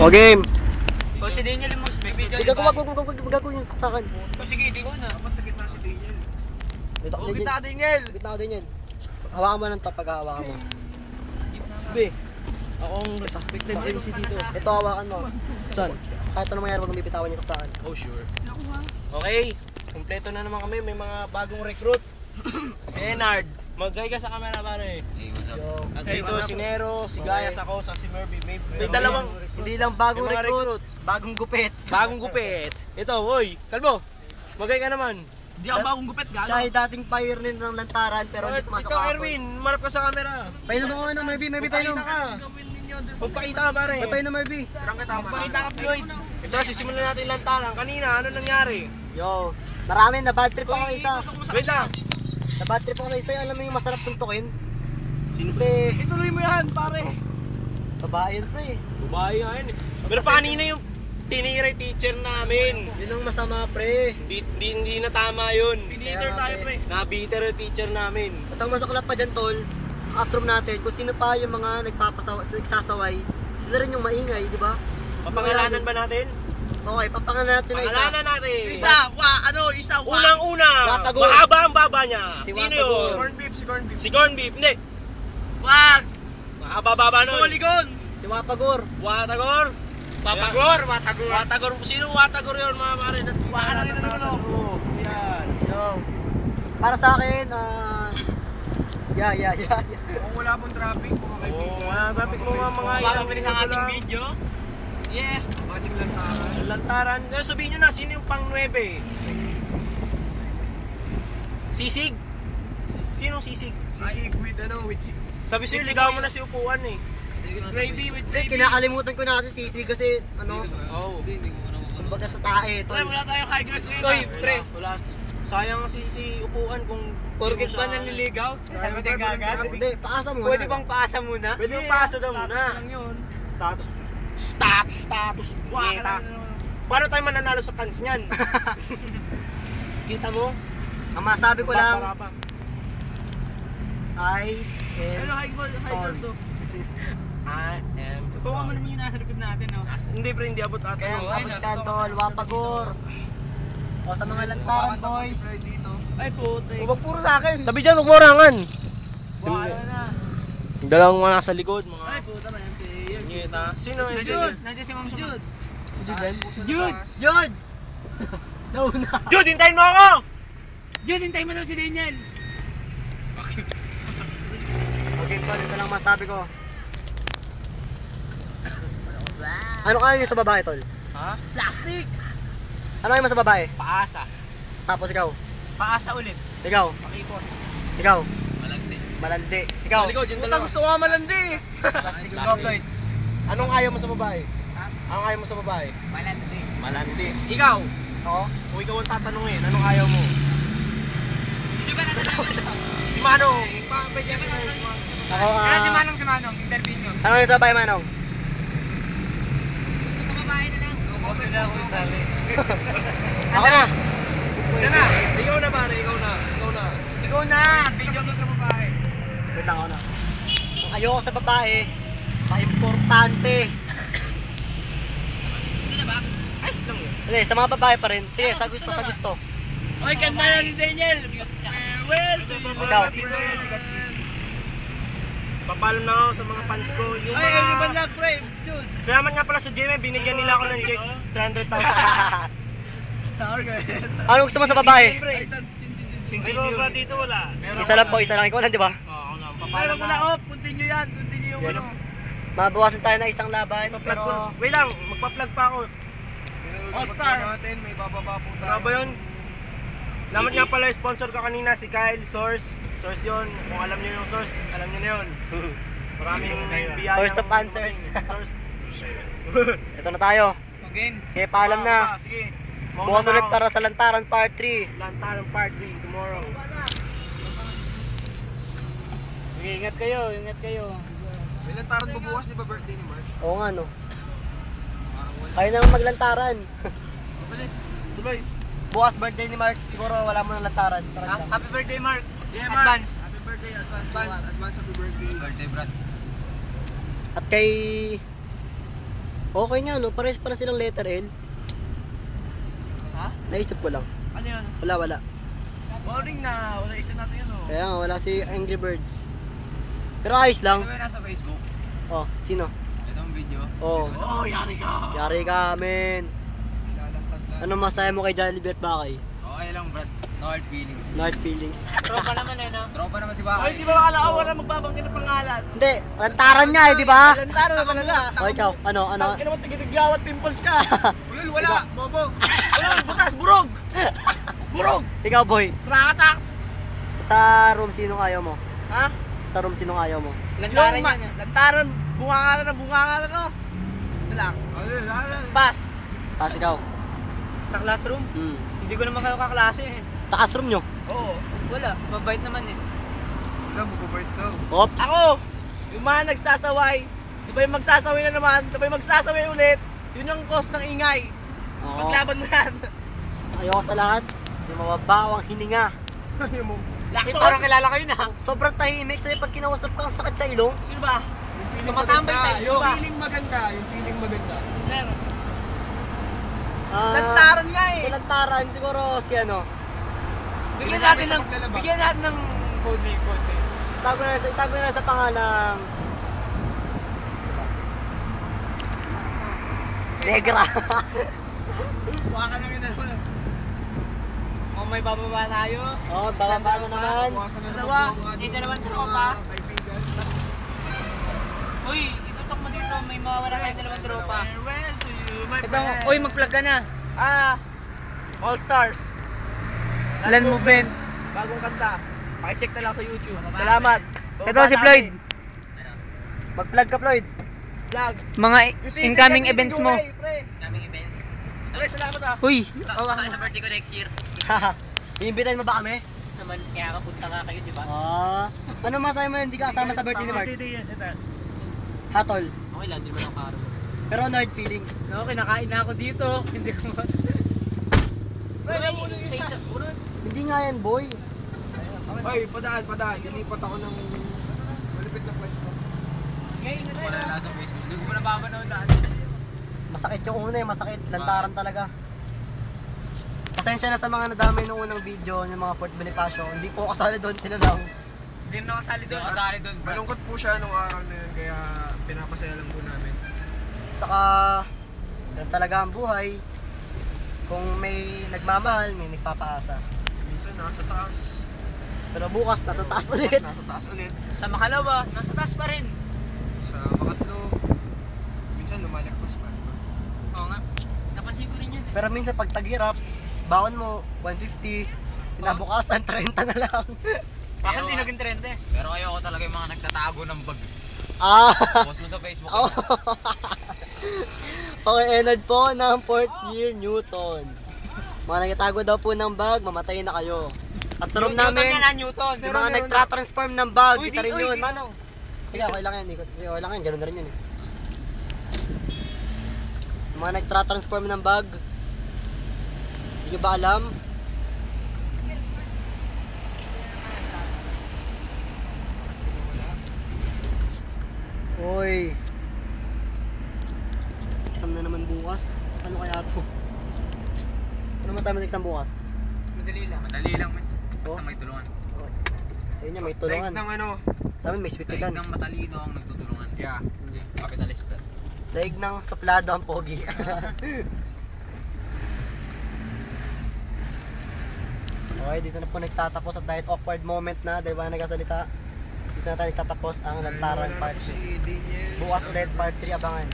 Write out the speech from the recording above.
O game. O si Daniel. Hindi ka wag wag wag wag gagawin yung saksakan. O sige, di ko na. Dapat sa gitna si Daniel. Dito ka gitna din. Daniel. Gitna din yan. Hawakan mo ng top pag hawakan mo. Be, ako ang respected MC dito. Ito hawakan mo. Saan? Kahit anong mangyari, wag mong bibitawan yung saksakan. Oh, sure. Okay, kumpleto na naman kami. May mga bagong recruit. si Enard. Mag-gay ka sa camera pare. Yo. At dito si Nero, si Gaya sa ko, sa si Murphy. May, may dalawang Hindi lang bagong recruit, bagong gupit. bagong gupit. Ito, oy, Kalbo. Mag-gay ka naman. Di ako bagong gupit, Siya ay dating pioneer ng lantaran pero hindi pumasok ikaw, kahapon. Erwin, marap ka sa camera. Painom mo ano, Merby, Merby, painom. Magpakita ka. Pare. Painom, Merby. Magpakita ka, Floyd. Ito, sisimulan natin lantaran. Kanina, ano nangyari? Yo, marami na bad trip ako isa. Wait lang. Na bad trip ako isa, alam mo yung masarap suntukin? Sino Kasi Ituloy mo yan, pare. Babae yun, pre. Babae nga yun. Pero kanina yung tiniray teacher namin. Yun ang masama, pre. Hindi, hindi, hindi na tama yun. Piniter tayo, pre. Nabiter yung teacher namin. At ang masaklap pa dyan, tol, sa classroom natin, kung sino pa yung mga nagpapasawa, nagsasaway, sila rin yung maingay, di ba? Papangalanan ba natin? Okay, papangalan natin na isa. Pangalanan natin. wa, ano, isa, Unang-una, Watagor. mahaba ang baba niya. Si Sino yun? Corn beef, si corn beef. Si Corn Beef. Hindi. Wag! Mahaba baba nun. Polygon! Si Wapagor. Watagor. Papagor, matagor. Watagor. Sino Watagor yun mga pare? Baka na rin ano, no? Yan. Yo. Para sa akin, ah... yeah, yeah, yeah, yeah. Kung wala pong traffic, mga Oo, wala traffic mo mga mga Bago bilis ang ating video. Yeah. Ating lantaran. Lantaran. Eh, sabihin nyo na, sino yung pang 9? Sisig? Sinong sisig? Sisig with ano, with sisig. Sabi sa'yo, ligaw mo na si upuan eh. Gravy with Hindi, kinakalimutan ko na kasi sisi kasi, ano, Oo. kumbaga sa tae, tol. Pre, wala tayong high grade ngayon. Oy, ah. pre. Wala. Sayang si si upuan kung Porkit ba nanliligaw? Sabi tayo kagad. Hindi, paasa mo Pwede na. bang paasa muna? Pwede bang paasa daw muna? Status. Status. Status. Waka. Paano tayo mananalo sa cans niyan? Kita mo? Ang masabi ko lang. I Ano am? High Sorry. I am mo sorry. naman yung nasa likod natin, no? Hindi pre, hindi abot ata. Kaya abot ka, tol, Wapagor. O sa mga lantaran, boys. Ay, puti. Huwag puro sa akin. Tabi dyan, magmorangan. Wala na. Dalawang mga nasa likod, mga Ay, puta man yan si Yun. ngita. Sino yung Jude! Nandiyan si Ma'am Jude. Jude! Jude! Nauna. Jude, hintayin mo ako! Jude, hintayin mo daw si Daniel. Okay, tol, ito lang masabi ko. Ano kaya niyo sa babae, tol? Ha? Plastic! Ano kaya mo sa babae? Paasa. Tapos ikaw. Paasa ulit. Ikaw. Pakipon. Ikaw. Malagti. Malandi. Ikaw. Sa likod, yung Puta, dalawa. gusto ko nga malandi. Plastic yung Floyd. Anong ayaw mo sa babae? Ha? Anong ayaw mo sa babae? Malandi. Malandi. Ikaw, Ako? kung ikaw ang tatanungin, anong ayaw mo? Di ba natatanong? Si Manong. Pa, pwede ka tayo si Manong. Ako, ah... Kaya si Manong si Manong, interview nyo. Ano yung sa babae, Manong? Gusto sa babae Okay na ako sabi. Ako na. Siya na. Ikaw na pare, ikaw na. Ikaw na. Ikaw na! Video ko sa babae. Wait lang ako na. Ang ayoko sa babae, pa-importante. Gusto na ba? Ayos lang yun. Hindi, sa mga babae pa rin. Sige, sa gusto, sa gusto. Oy, ganda na ni Daniel! Farewell to you. Ikaw. Papalam na ako sa mga fans ko. Yung Ay, everyone mga... lang, pre. Dude. Salamat nga pala sa Jimmy, binigyan nila ako ng check 300,000. Sorry, guys. ano gusto mo sa babae? Ay, sin- sin- sin- sin- Since ba dito wala? Isa lang po, isa lang. Ikaw lang, di ba? Oo, ako na. Meron Papalam ko na na ako. off. Continue yan. Continue yung ano. Mabawasan tayo ng isang laban, pero... ko. Wait lang, magpa-plug pa ako. All-star. may bababa po tayo. ba yun? Salamat nga pala, sponsor ka kanina si Kyle, Source. Source yun. Kung alam niyo yung Source, alam niyo na yun. Maraming biyaya. Source of answers. Source. Ito na tayo. Again. Kaya paalam na. Ah, Sige. Bukas ulit para sa lantaran part 3. Lantaran part 3 tomorrow. Sige, ingat kayo, ingat kayo. May lantaran mo bukas, di ba birthday ni Mark? Oo nga no. Kayo naman maglantaran. Bilis. Tuloy. Bukas birthday ni Mark, siguro wala mo ng lantaran. Para Happy birthday, Mark. Yeah, Advance. Happy birthday, advance. Advance, advance happy birthday. Birthday, Brad. At kay Okay nga, no? Pares para silang letter L. Ha? Naisip ko lang. Ano yun? Wala, wala. Boring na. Wala isa natin yun oh. Kaya nga, wala si Angry Birds. Pero ayos lang. Ito ba nasa Facebook? Oh, sino? Itong video? Oh, Oh, yari ka. yari ka, men. Ano masaya mo kay Jollibee at Bakay? Okay lang, Brad. No hard feelings. Night feelings. Tropa naman eh, no? Tropa naman si Ay, Bakay. di ba akala ko wala magbabanggit ng pangalan? Hindi, lantaran nga eh, di ba? Lantaro na talaga. O ikaw, ano, ano? Ang kinamat tigitigyaw at pimples ka. Ulul, wala. Bobo. Ulul, butas, burog. Burog. Ikaw, boy. Trakatak. Sa room, sinong ayaw mo? Ha? Sa room, sinong ayaw mo? Lantaran yan. Lantaran. Bunga na, bunga na, no? Ito lang. Pass. Pas ikaw. Sa classroom? Hmm. Hindi ko naman kayo kaklase eh. Sa classroom nyo? Oo. Wala. Mabait naman eh. Wala, mababait daw. Oops. Ako! Yung mga nagsasaway, di ba yung magsasaway na naman, di ba yung magsasaway ulit, yun yung cause ng ingay. Oo. Paglaban mo yan. Ayoko sa lahat. Hindi mababaw ang hininga. Lakso! Parang kilala kayo na. Sobrang tahimik. Sabi pag kinausap ka ang sakit sa ilong. Sino ba? Yung Tumatambay sa iyo Yung feeling maganda, yung feeling maganda. Meron. Ah, Lantaran nga eh. Sa lantaran, siguro si ano. Bigyan natin ng, bigyan natin ng code name, code name. Itago na sa, itago na sa pangalang Negra. Kuha ka namin na naman. Kung may bababa tayo. oh, bababa na naman. Dalawa, eh, dalawang tropa. Uy, itutok mo dito, may mawawala tayong dalawang tropa. Farewell to you, my Ito, uy, mag-plug ka na. Ah, All Stars. Land Movement. Bagong kanta. Pakicheck na lang sa YouTube. Salamat. Ito si Floyd. Mag-plug ka, Floyd. Vlog. Mga incoming events mo. Daming events. Pre, salamat ah. Uy, Tawa sa birthday ko next year. Iimbitahin mo ba kami? Naman, kaya kapunta nga kayo, di ba? Ah. ano masaya mo hindi ka kasama sa birthday ni Mark? yan sa taas. Hatol. Okay lang, di naman ako karo. Pero nerd feelings. No, kinakain na ako dito. Hindi ko ma... Isa. Hindi nga yan, boy. Ay, padaan, padaan. Nilipat ako ng malupit na pwesto. Ngayon na Wala tayo. na sa Facebook. Hindi ko pa napapanood na Masakit yung una eh, masakit. Lantaran talaga. Pasensya na sa mga nadamay nung unang video, yung mga Fort Bonifacio. Hindi po ako kasali doon, sila lang. Hindi na Hindi doon. ako kasali doon, bro. Malungkot po siya nung araw na yun, kaya pinapasaya lang po namin. Saka, ganun talaga ang buhay. Kung may nagmamahal, may nagpapaasa. Minsan nasa taas, Pero bukas, nasa taas tapos ulit. nasa taas ulit. Sa makalawa, nasa taas pa rin. Sa makatlo, minsan lumalagpas pa. Oo nga. Napansin ko rin yun eh. Pero minsan pag taghirap, baon mo, 150. Kinabukasan, 30 na lang. Bakit Pero, di ah, naging trend eh? Pero ayoko talaga yung mga nagtatago ng bag. Ah! Post mo sa Facebook. Oh. okay, Enard po ng 4th year Newton. Mga nagtago daw po ng bag, mamatay na kayo. At sa room Newton namin, ah, Newton. yung mga nagtra-transform ng bag, Uy, isa rin uy, yun, di- manong. Sige, okay lang yan, ikot. Sige, okay lang yan, ganun na rin yun eh. Yung mga nagtra-transform ng bag, hindi nyo ba alam? Uy. Exam na naman bukas. Ano kaya to? Ano matama sa exam bukas? Madali lang. Madali lang, man. Basta Oh. may tulungan. Sa inyo may Like tulungan. ng ano, Sa amin may Daig gun. ng matalino ang nagtutulungan. yeah. Hindi, capitalist bro. Daig ng suplado ang pogi. okay, dito na po nagtatapos at dahil awkward moment na, dahil ba nagkasalita, dito na tayo nagtatapos ang lantaran part po si 2. Daniel. Bukas ulit part 3 abangan.